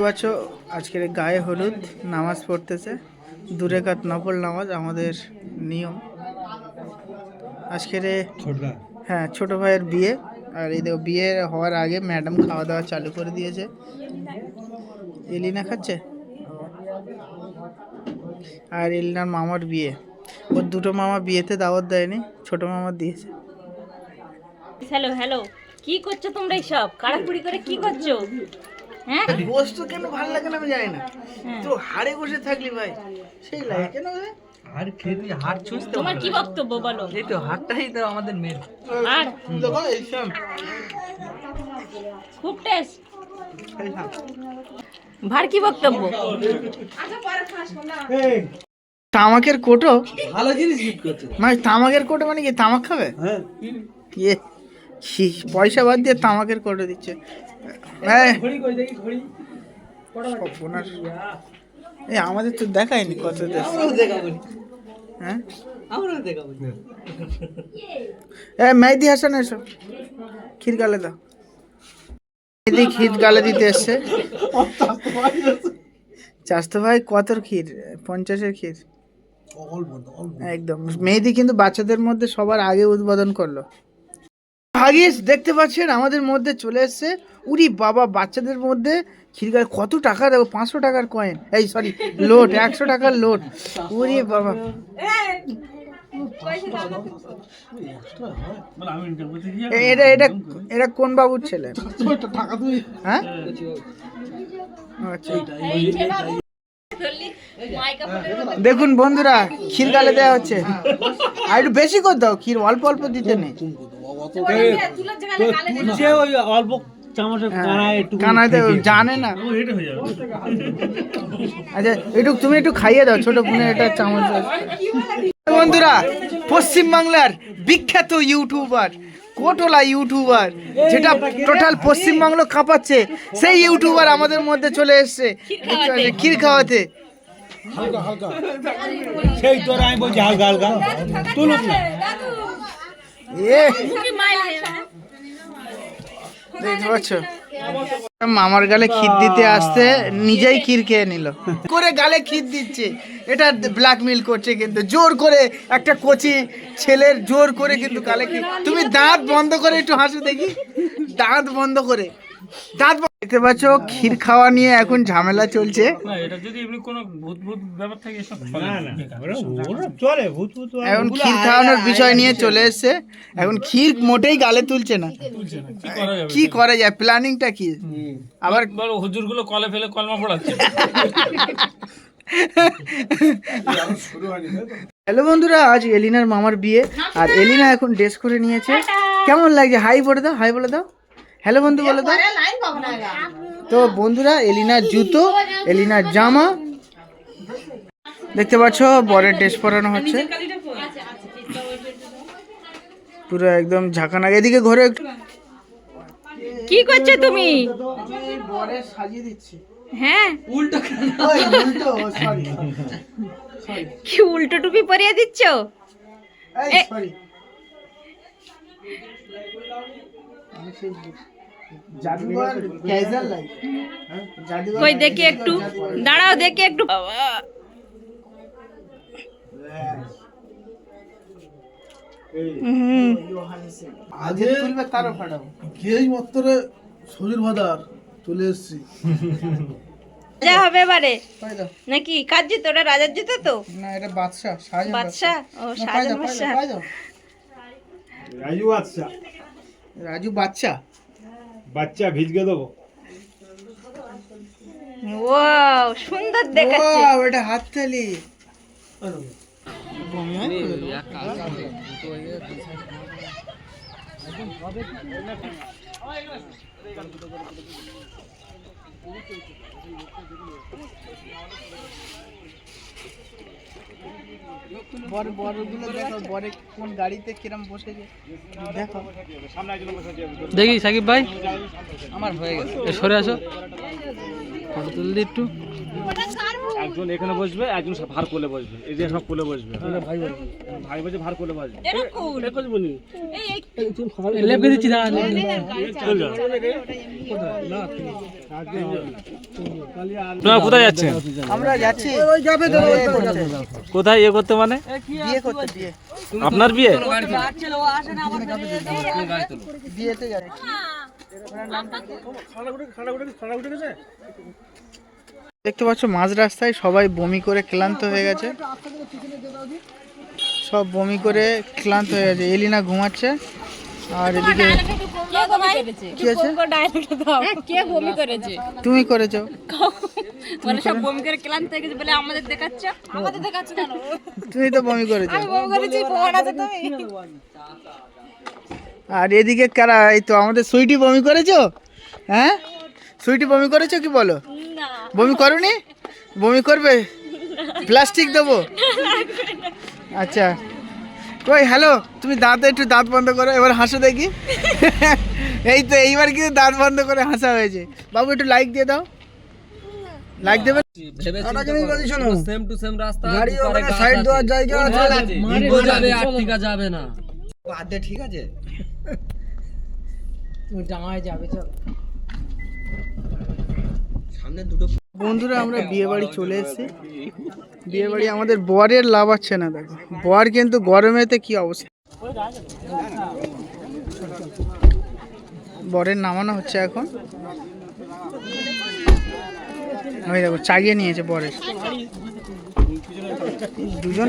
দেখতে পাচ্ছ আজকের গায়ে হলুদ নামাজ পড়তেছে। দূরে কাত নফল নামাজ আমাদের নিয়ম। আজকের হ্যাঁ ছোট ভাইয়ের বিয়ে। আর এই দেখো বিয়ে হওয়ার আগে ম্যাডাম খাওয়া দাওয়া চালু করে দিয়েছে। এলিনা খাচ্ছে? আর এলিনার মামার বিয়ে। ওর দুটো মামা বিয়েতে দাওয়াত দেয়নি ছোট মামার দিয়েছে। হ্যালো হ্যালো কি করছ তোমরা এইসব? কাড়াকুড়ি করে কি করছ? হ্যাঁ? বস্তু কেন ভালো লাগে না আমি জানি না। হ্যাঁ। তো হাড়ে বসে থাকলি ভাই সেই লাগে কেন আর খেতে ছুঁচতে তোমার কি বক্তব্য বলো? এই তো হাটটাই তো আমাদের মেন আর? দেখো এইসব খুব টেস্ট ভার কি বক্তব্য? তামাকের কোটো? ভালো জিনিস গিফট করছে। মানে তামাকের কোটো মানে কি? তামাক খাবে? হ্যাঁ। ইয়ে। ছি, পয়সা বাদ দিয়ে তামাকের করে দিচ্ছে। হ্যাঁ। এই আমাদের তো দেখায়নি কত দেশ। আমরাও হ্যাঁ? এ মেহেদি হাসান এসো। ক্ষীর গালে দাও। মেহেদি ক্ষীর গালে দিতে এসছে। চাষতো ভাই কতর ক্ষীর? পঞ্চাশের ক্ষীর। একদম। মেহেদি কিন্তু বাচ্চাদের মধ্যে সবার আগে উদ্বোধন করল। ভাগিস দেখতে পাচ্ছেন? আমাদের মধ্যে চলে এসছে। উরি বাবা বাচ্চাদের মধ্যে ক্ষীরগাল কত টাকা? দেবো পাঁচশো টাকার কয়েন এই সরি লোট একশো টাকার লোট উরি বাবা। এটা এটা এটা কোন বাবুর ছেলে? হ্যাঁ? আচ্ছা। দেখুন বন্ধুরা ক্ষীর গালে দেওয়া হচ্ছে। আর একটু বেশি করে দাও ক্ষীর অল্প অল্প দিতে নেই। অল্প দেও, জানে না। আচ্ছা একটু তুমি একটু খাইয়ে দাও ছোট বোনের এটা চামচ বন্ধুরা পশ্চিম বাংলার বিখ্যাত ইউটিউবার কোটলা ইউটিউবার যেটা টোটাল পশ্চিমবাংলো কাঁপাচ্ছে সেই ইউটিউবার আমাদের মধ্যে চলে এসছে। ক্ষীর খাওয়াতে। সেই তোর আমি বলছি হালকা হালকা। তুলুক না। এ দেখতে পাচ্ছ? মামার গালে খিদ দিতে আসতে নিজেই ক্ষীর খেয়ে নিল। করে গালে খিদ দিচ্ছে। এটা ব্ল্যাকমেল করছে কিন্তু। জোর করে একটা কোচি ছেলের জোর করে কিন্তু গালে খিদ তুমি দাঁত বন্ধ করে একটু হাসি দেখি। দাঁত বন্ধ করে। দাঁত দেখতে পাচ্ছ ক্ষীর খাওয়া নিয়ে এখন ঝামেলা চলছে। না এটা যদি এমনি কোনো ভূত ভূত ব্যাপার থাকে এসব না না ওরা চলে ভূত ভূত এখন ক্ষীর খাওয়ানোর বিষয় নিয়ে চলে এসছে। এখন ক্ষীর মোটেই গালে তুলছে না। কি করা যাবে? কি করা যায়? প্ল্যানিংটা কি? আবার বলো হুজুরগুলো কলে ফেলে কলমা পড়াচ্ছে। হ্যালো বন্ধুরা আজ এলিনার মামার বিয়ে। আর এলিনা এখন ড্রেস করে নিয়েছে। কেমন লাগছে? হাই বলে দাও হাই বলে দাও। হ্যালো বন্ধু বলে দাও তো বন্ধুরা এলিনার জুতো এলিনার জামা। দেখতে পাচ্ছ বরের ড্রেস পরানো হচ্ছে। পুরো একদম ঝাঁকানা এদিকে ঘরে কি করছ তুমি? সাজিয়ে দিচ্ছি হ্যাঁ উল্টো সরি কি উল্টো টুপি পরিয়ে দিচ্ছ? কই দেখি একটু। দাঁড়াও দেখি একটু। শরীর ভাদার চলে এসছি। যা হবে এবারে। নাকি কার জুতো ওটা রাজার জুতো তো? না এটা বাদশা শাহজাহান বাদশা ও শাহজাহান। রাজু আচ্ছা রাজু বাচ্চা? বাচ্চা ভিজকে দেবো। ওয়াও সুন্দর দেখাচ্ছে। ওয়াও এটা হাততালি। দেখো কোন গাড়িতে কিরম বসেছে দেখো। দেখি সাকিব ভাই। আমার হয়ে গেছে। সরে আসো। ফটো তুললি একটু। একজন এখানে বসবে একজন সব ভার কোলে বসবে। এই যে সব কোলে বসবে। ভাই ভাই বলছে ভার কোলে বসবে। এরকম বলি এই এই লেপে দিচ্ছি না আপনারা কোথায় যাচ্ছেন? আমরা যাচ্ছি। কোথায় ইয়ে করতে মানে? বিয়ে করতে বিয়ে। আপনার বিয়ে? বিয়েতে যাচ্ছি। দেখতে পাচ্ছ মাঝ রাস্তায় সবাই বমি করে ক্লান্ত হয়ে গেছে। সব বমি করে ক্লান্ত হয়ে গেছে। এলিনা ঘুমাচ্ছে। আর এদিকে কি আছে? কে বমি করেছে? তুমি করেছ। সব বমি করে ক্লান্ত হয়ে গেছে বলে আমাদের দেখাচ্ছ? আমাদের দেখাচ্ছ কেন? তুমি তো বমি করেছ। বমি করেছি প্রমাণ আছে তুমি আর এদিকে কারা এই তো আমাদের সুইটি বমি করেছ? হ্যাঁ? সুইটি বমি করেছ কি বলো? না। বমি করনি? বমি করবে? প্লাস্টিক দেবো? আচ্ছা। কই হ্যালো তুমি দাঁত একটু দাঁত বন্ধ করো এবার হাসো দেখি। এই তো এইবার কিন্তু দাঁত বন্ধ করে হাসা হয়েছে। বাবু একটু লাইক দিয়ে দাও। লাইক দেবে? সেম টু সেম রাস্তা গাড়ি ওখানে সাইড দেওয়ার জায়গা আছে। যাবে আর্টিকা যাবে না বন্ধুরা আমরা বিয়ে বাড়ি চলে এসেছি। বিয়ে বাড়ি আমাদের বরের লাভ আছে না দেখো। বর কিন্তু গরমেতে কি অবস্থা? বরের নামানো হচ্ছে এখন। ওই দেখো চাগিয়ে নিয়েছে বরের। দুজন?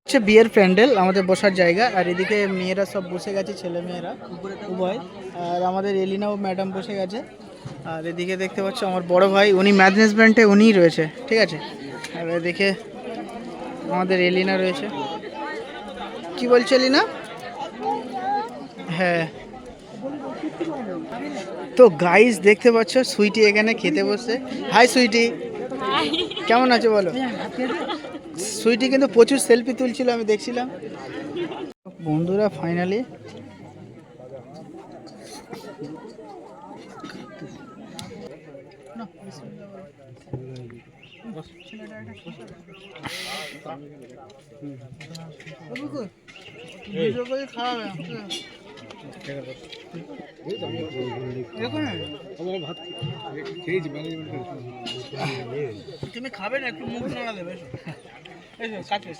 হচ্ছে বিয়ের প্যান্ডেল, আমাদের বসার জায়গা, আর এদিকে মেয়েরা সব বসে গেছে, ছেলে মেয়েরা, উভয়। আর আমাদের এলিনাও ম্যাডাম বসে গেছে। আর এদিকে দেখতে পাচ্ছ আমার বড় ভাই, উনি ম্যানেজমেন্টে উনিই রয়েছে, ঠিক আছে? আর এদিকে আমাদের এলিনা রয়েছে। কি বলছে না? হ্যাঁ। তো গাইস দেখতে পাচ্ছ, সুইটি এখানে খেতে বসে হাই সুইটি। কেমন আছো বলো? সুইটি কিন্তু প্রচুর সেলফি তুলছিল, আমি দেখছিলাম। বন্ধুরা ফাইনালি তুমি খাবে না একটু মুখ নাড়া দেবে এসো। কাছে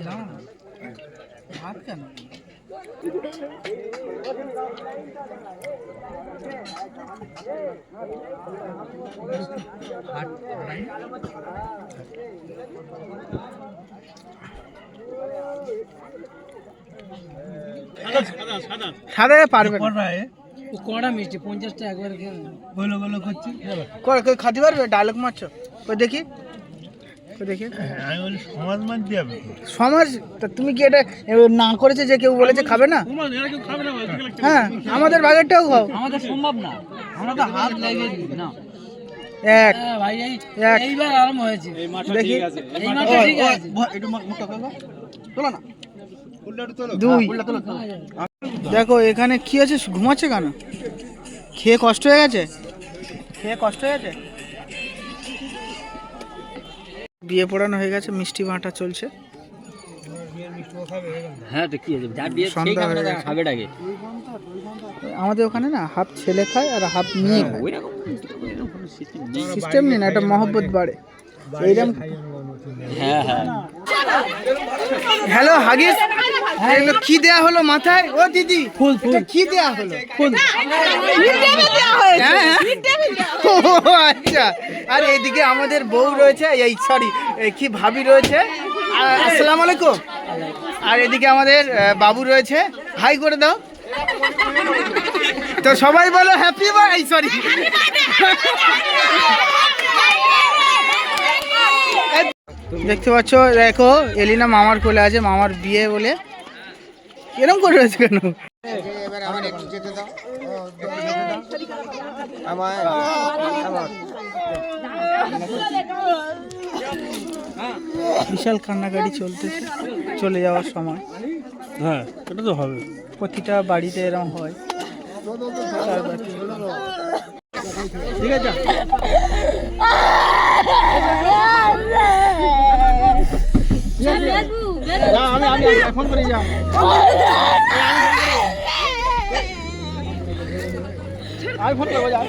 না। ভাত কেন সাদা পারবে না কড়া মিষ্টি পঞ্চাশটা একবার বলো বলো করছি কই কই খাতে পারবে ডায়লগ মারছো কই দেখি কই দেখি। আমি বলি সমাজ মানতে যাবে সমাজ তা তুমি কি এটা না করেছে যে কেউ বলেছে খাবে না? হ্যাঁ আমাদের বাগেরটাও খাও। আমাদের সম্ভব না। আমরা তো হাত লাগিয়ে দিই না। এক ভাই এক। এইবার আরম্ভ হয়েছে। দেখি। এই মাঠে ঠিক আছে। একটু মুখটা তোলো তোলো না। দুই। দেখো এখানে কি আছে? ঘুমাচ্ছে কেন? খেয়ে কষ্ট হয়ে গেছে? খেয়ে কষ্ট হয়ে গেছে? বিয়ে পড়ানো হয়ে গেছে মিষ্টি বাঁটা চলছে। হ্যাঁ তো কি খাবে হয়ে আমাদের ওখানে না হাফ ছেলে খায় আর হাফ মেয়ে খায়। সিস্টেম নেই। সিস্টেম নেই না একটা মহব্বত বাড়ে। এইরকম হ্যাঁ হ্যাঁ। হ্যালো হাগিস এগুলো কি দেয়া হলো মাথায়? ও দিদি ফুল ফুল। কি দেয়া হলো? ফুল। হ্যাঁ, হ্যাঁ। ও আচ্ছা। আর এইদিকে আমাদের বউ রয়েছে এই সরি কি ভাবি রয়েছে? আসসালামু আলাইকুম। আর এদিকে আমাদের বাবু রয়েছে। হাই করে দাও। তো সবাই বলো হ্যাপি বা এই সরি দেখতে পাচ্ছ দেখো এলিনা মামার কোলে আছে মামার বিয়ে বলে। এরকম করে রয়েছে কেন? বিশাল কান্নাকাটি চলতেছে চলে যাওয়ার সময়। হ্যাঁ এটা তো হবে। প্রতিটা বাড়িতে এরকম হয়। ঠিক আছে যাও, আমি আমি ফোন করে যাও আমি ফোন করব যাও